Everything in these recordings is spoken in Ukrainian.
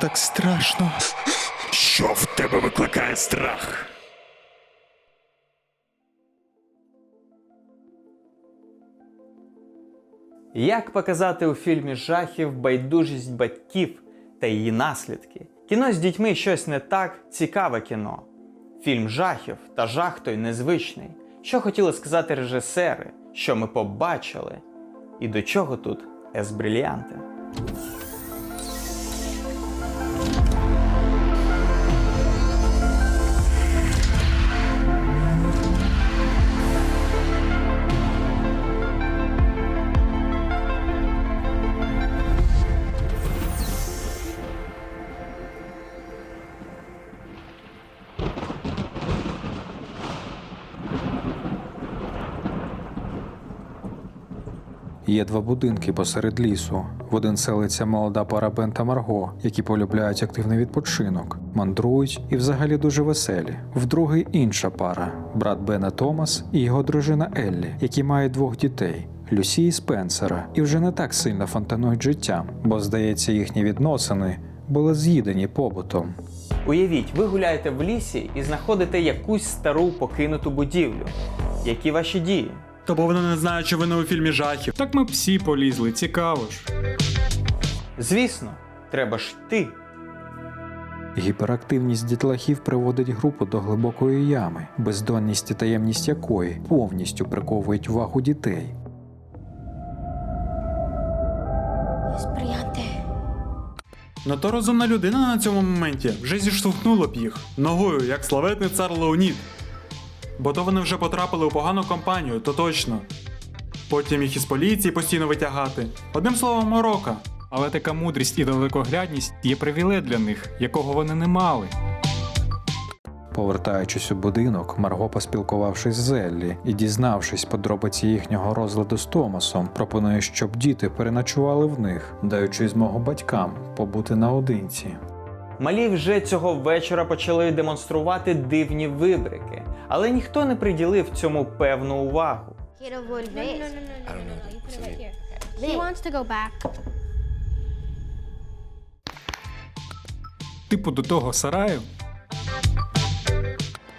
Так страшно? Що в тебе викликає страх? Як показати у фільмі жахів байдужість батьків та її наслідки? Кіно з дітьми щось не так цікаве кіно. Фільм жахів та жах той незвичний. Що хотіли сказати режисери, що ми побачили, і до чого тут Ес Є два будинки посеред лісу. В один селиться молода пара Бен та Марго, які полюбляють активний відпочинок, мандрують і взагалі дуже веселі. В другий інша пара брат Бена Томас і його дружина Еллі, які мають двох дітей. Люсі і Спенсера, і вже не так сильно фонтанують життям, бо, здається, їхні відносини були з'їдені побутом. Уявіть, ви гуляєте в лісі і знаходите якусь стару покинуту будівлю. Які ваші дії? То бо вони не знають, що ви не у фільмі жахів. Так ми б всі полізли, цікаво ж. Звісно, треба ж йти. Гіперактивність дітлахів приводить групу до глибокої ями, бездонність і таємність якої повністю приковують увагу дітей. Сприяти. Ну то розумна людина на цьому моменті вже зіштовхнула б їх ногою, як славетний цар Леонід. Бо то вони вже потрапили у погану компанію, то точно. Потім їх із поліції постійно витягати. Одним словом, морока. Але така мудрість і далекоглядність є привілей для них, якого вони не мали. Повертаючись у будинок, Марго, поспілкувавшись з Еллі і дізнавшись подробиці їхнього розладу з Томасом, пропонує, щоб діти переночували в них, даючи змогу батькам побути наодинці. Малі вже цього вечора почали демонструвати дивні вибрики, але ніхто не приділив цьому певну увагу. Типу до того сараю.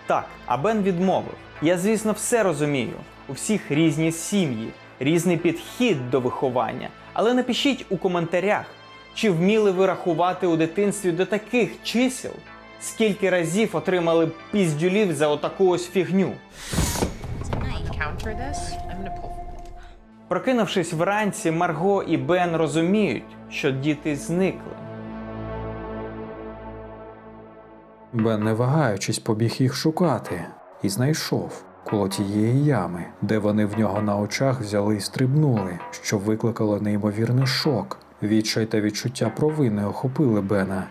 Так, а Бен відмовив. Я, звісно, все розумію. У всіх різні сім'ї, різний підхід до виховання. Але напишіть у коментарях, чи вміли ви рахувати у дитинстві до таких чисел, скільки разів отримали піздюлів за отаку ось фігню. Прокинувшись вранці, Марго і Бен розуміють, що діти зникли. Бен, не вагаючись, побіг їх шукати і знайшов коло тієї ями, де вони в нього на очах взяли і стрибнули, що викликало неймовірний шок. Відчай та відчуття провини охопили Бена.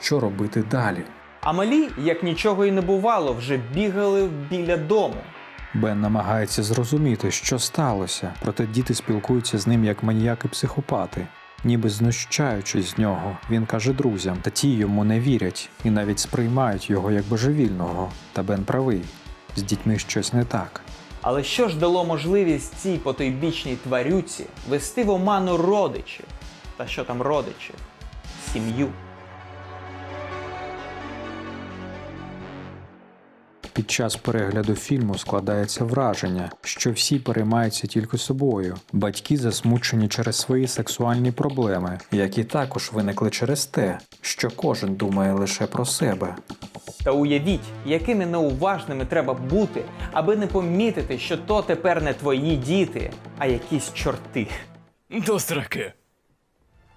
Що робити далі? А малі, як нічого і не бувало, вже бігали біля дому. Бен намагається зрозуміти, що сталося, проте діти спілкуються з ним як маніяки-психопати. Ніби знущаючись з нього, він каже друзям, та ті йому не вірять і навіть сприймають його як божевільного. Та Бен правий з дітьми щось не так. Але що ж дало можливість цій потойбічній тварюці вести в оману родичів? Та що там родичів? Сім'ю. Під час перегляду фільму складається враження, що всі переймаються тільки собою. Батьки засмучені через свої сексуальні проблеми, які також виникли через те, що кожен думає лише про себе. Та уявіть, якими неуважними треба бути, аби не помітити, що то тепер не твої діти, а якісь чорти. До сраки.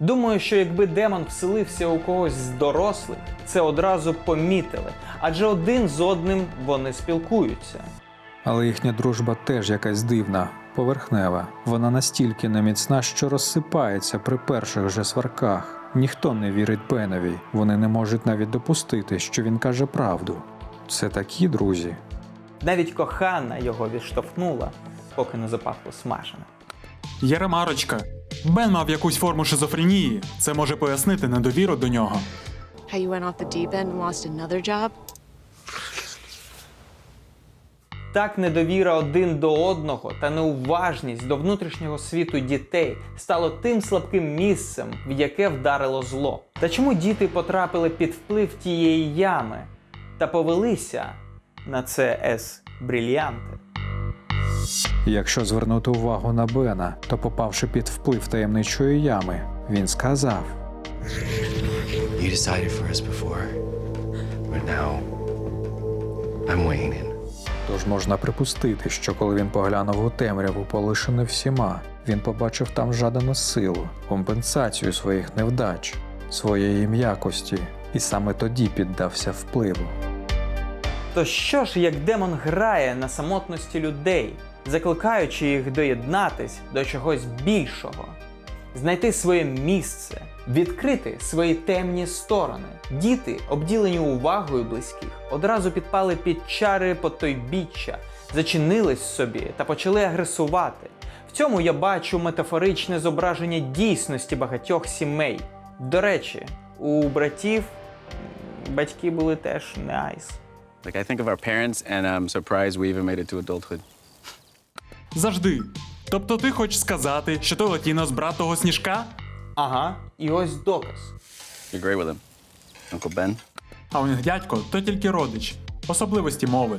Думаю, що якби демон вселився у когось з дорослих, це одразу помітили, адже один з одним вони спілкуються. Але їхня дружба теж якась дивна, поверхнева. Вона настільки неміцна, що розсипається при перших же сварках. Ніхто не вірить Бенові, вони не можуть навіть допустити, що він каже правду. Це такі друзі. Навіть кохана його відштовхнула, поки не запахло смажене. Є ремарочка. Бен мав якусь форму шизофренії. Це може пояснити недовіру до нього. How you went off the deep end and lost another job? Так недовіра один до одного та неуважність до внутрішнього світу дітей стало тим слабким місцем, в яке вдарило зло. Та чому діти потрапили під вплив тієї ями та повелися на це ес брильянти? Якщо звернути увагу на Бена, то попавши під вплив таємничої ями, він сказав: You decided for us before, but now I'm weighing in. Тож можна припустити, що коли він поглянув у темряву, полишене всіма, він побачив там жадану силу, компенсацію своїх невдач, своєї м'якості, і саме тоді піддався впливу. То що ж, як демон грає на самотності людей, закликаючи їх доєднатись до чогось більшого, знайти своє місце, відкрити свої темні сторони. Діти, обділені увагою близьких, одразу підпали під чари потойбіччя, зачинились собі та почали агресувати. В цьому я бачу метафоричне зображення дійсності багатьох сімей. До речі, у братів батьки були теж не айс. Like I think of our parents, and I'm surprised we even made it to adulthood. Завжди. Тобто ти хочеш сказати, що ти латінос брат того сніжка? Ага, і ось доказ. You're great with him, Uncle Ben. А у них дядько то тільки родич. Особливості мови.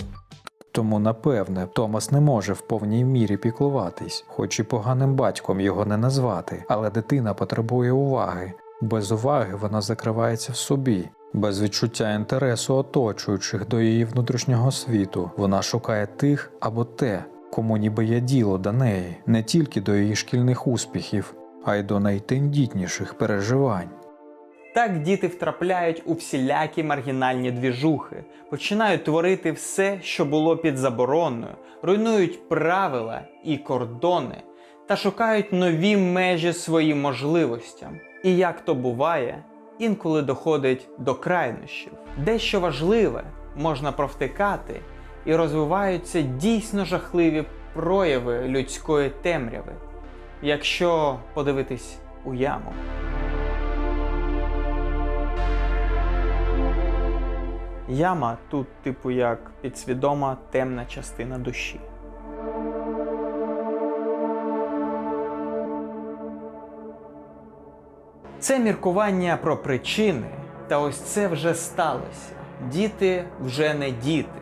Тому, напевне, Томас не може в повній мірі піклуватись, хоч і поганим батьком його не назвати, але дитина потребує уваги. Без уваги вона закривається в собі. Без відчуття інтересу оточуючих до її внутрішнього світу вона шукає тих або те, кому ніби є діло до неї, не тільки до її шкільних успіхів, а й до найтендітніших переживань. Так діти втрапляють у всілякі маргінальні двіжухи, починають творити все, що було під забороною, руйнують правила і кордони та шукають нові межі своїм можливостям. І як то буває, інколи доходить до крайнощів. Дещо важливе можна провтикати, і розвиваються дійсно жахливі прояви людської темряви, якщо подивитись у яму. Яма тут, типу, як підсвідома темна частина душі. Це міркування про причини, та ось це вже сталося. Діти вже не діти.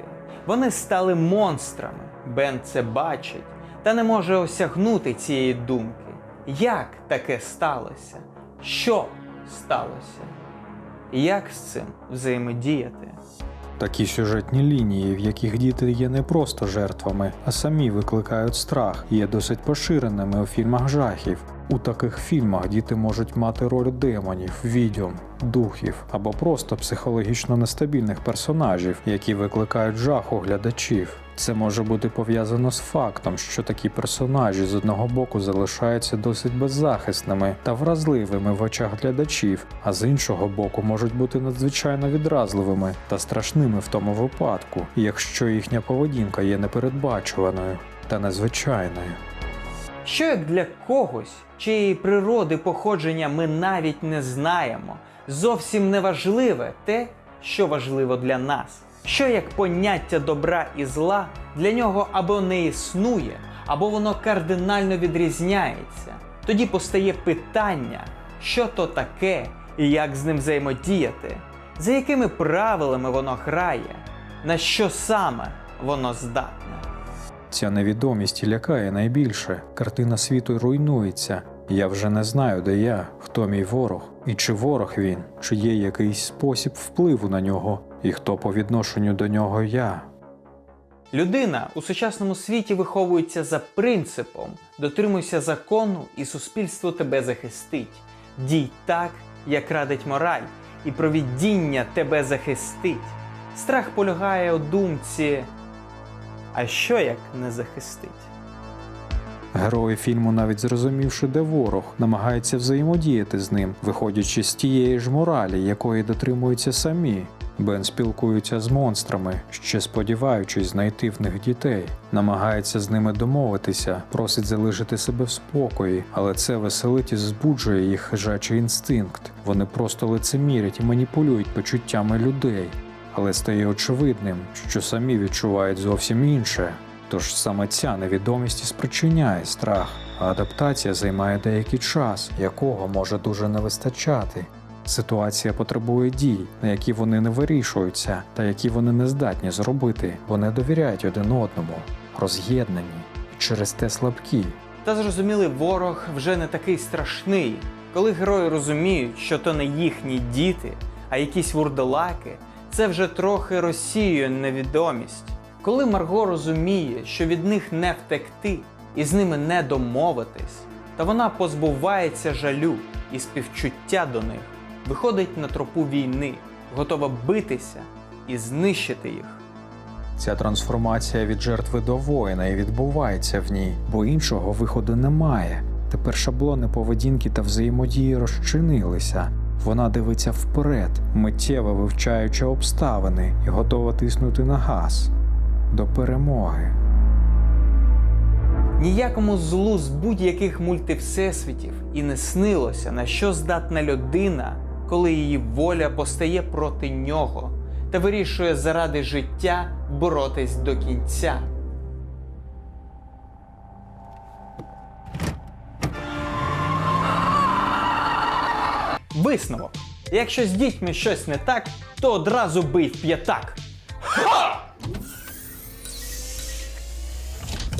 Вони стали монстрами. Бен це бачить та не може осягнути цієї думки. Як таке сталося? Що сталося? Як з цим взаємодіяти? Такі сюжетні лінії, в яких діти є не просто жертвами, а самі викликають страх, є досить поширеними у фільмах жахів. У таких фільмах діти можуть мати роль демонів, відьом, духів або просто психологічно нестабільних персонажів, які викликають жах у глядачів. Це може бути пов'язано з фактом, що такі персонажі з одного боку залишаються досить беззахисними та вразливими в очах глядачів, а з іншого боку можуть бути надзвичайно відразливими та страшними в тому випадку, якщо їхня поведінка є непередбачуваною та незвичайною. Що як для когось, чиєї природи походження ми навіть не знаємо, зовсім не важливе те, що важливо для нас. Що як поняття добра і зла для нього або не існує, або воно кардинально відрізняється. Тоді постає питання, що то таке і як з ним взаємодіяти, за якими правилами воно грає, на що саме воно здатне. Ця невідомість лякає найбільше. Картина світу руйнується. Я вже не знаю, де я, хто мій ворог, і чи ворог він, чи є якийсь спосіб впливу на нього, і хто по відношенню до нього я. Людина у сучасному світі виховується за принципом дотримуйся закону, і суспільство тебе захистить. Дій так, як радить мораль, і провідіння тебе захистить. Страх полягає у думці. А що як не захистить? Герої фільму, навіть зрозумівши, де ворог, намагаються взаємодіяти з ним, виходячи з тієї ж моралі, якої дотримуються самі. Бен спілкується з монстрами, ще сподіваючись знайти в них дітей, намагається з ними домовитися, просить залишити себе в спокої, але це веселить і збуджує їх хижачий інстинкт. Вони просто лицемірять і маніпулюють почуттями людей. Але стає очевидним, що самі відчувають зовсім інше. Тож саме ця невідомість і спричиняє страх, а адаптація займає деякий час, якого може дуже не вистачати. Ситуація потребує дій, на які вони не вирішуються, та які вони не здатні зробити, бо не довіряють один одному, роз'єднані через те слабкі. Та зрозумілий ворог вже не такий страшний, коли герої розуміють, що то не їхні діти, а якісь вурдалаки, це вже трохи розсіює невідомість. Коли Марго розуміє, що від них не втекти і з ними не домовитись, та вона позбувається жалю і співчуття до них, виходить на тропу війни, готова битися і знищити їх. Ця трансформація від жертви до воїна і відбувається в ній, бо іншого виходу немає. Тепер шаблони поведінки та взаємодії розчинилися. Вона дивиться вперед, миттєво вивчаючи обставини і готова тиснути на газ до перемоги. Ніякому злу з будь-яких мультивсесвітів і не снилося, на що здатна людина, коли її воля постає проти нього та вирішує заради життя боротись до кінця. Висновок. Якщо з дітьми щось не так, то одразу бий в п'ятак.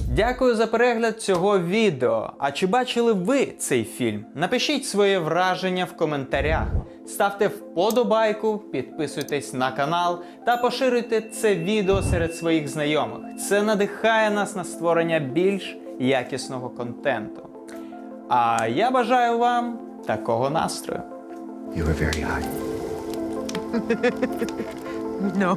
Дякую за перегляд цього відео. А чи бачили ви цей фільм? Напишіть своє враження в коментарях. Ставте вподобайку, підписуйтесь на канал та поширюйте це відео серед своїх знайомих. Це надихає нас на створення більш якісного контенту. А я бажаю вам такого настрою. You were very high. No.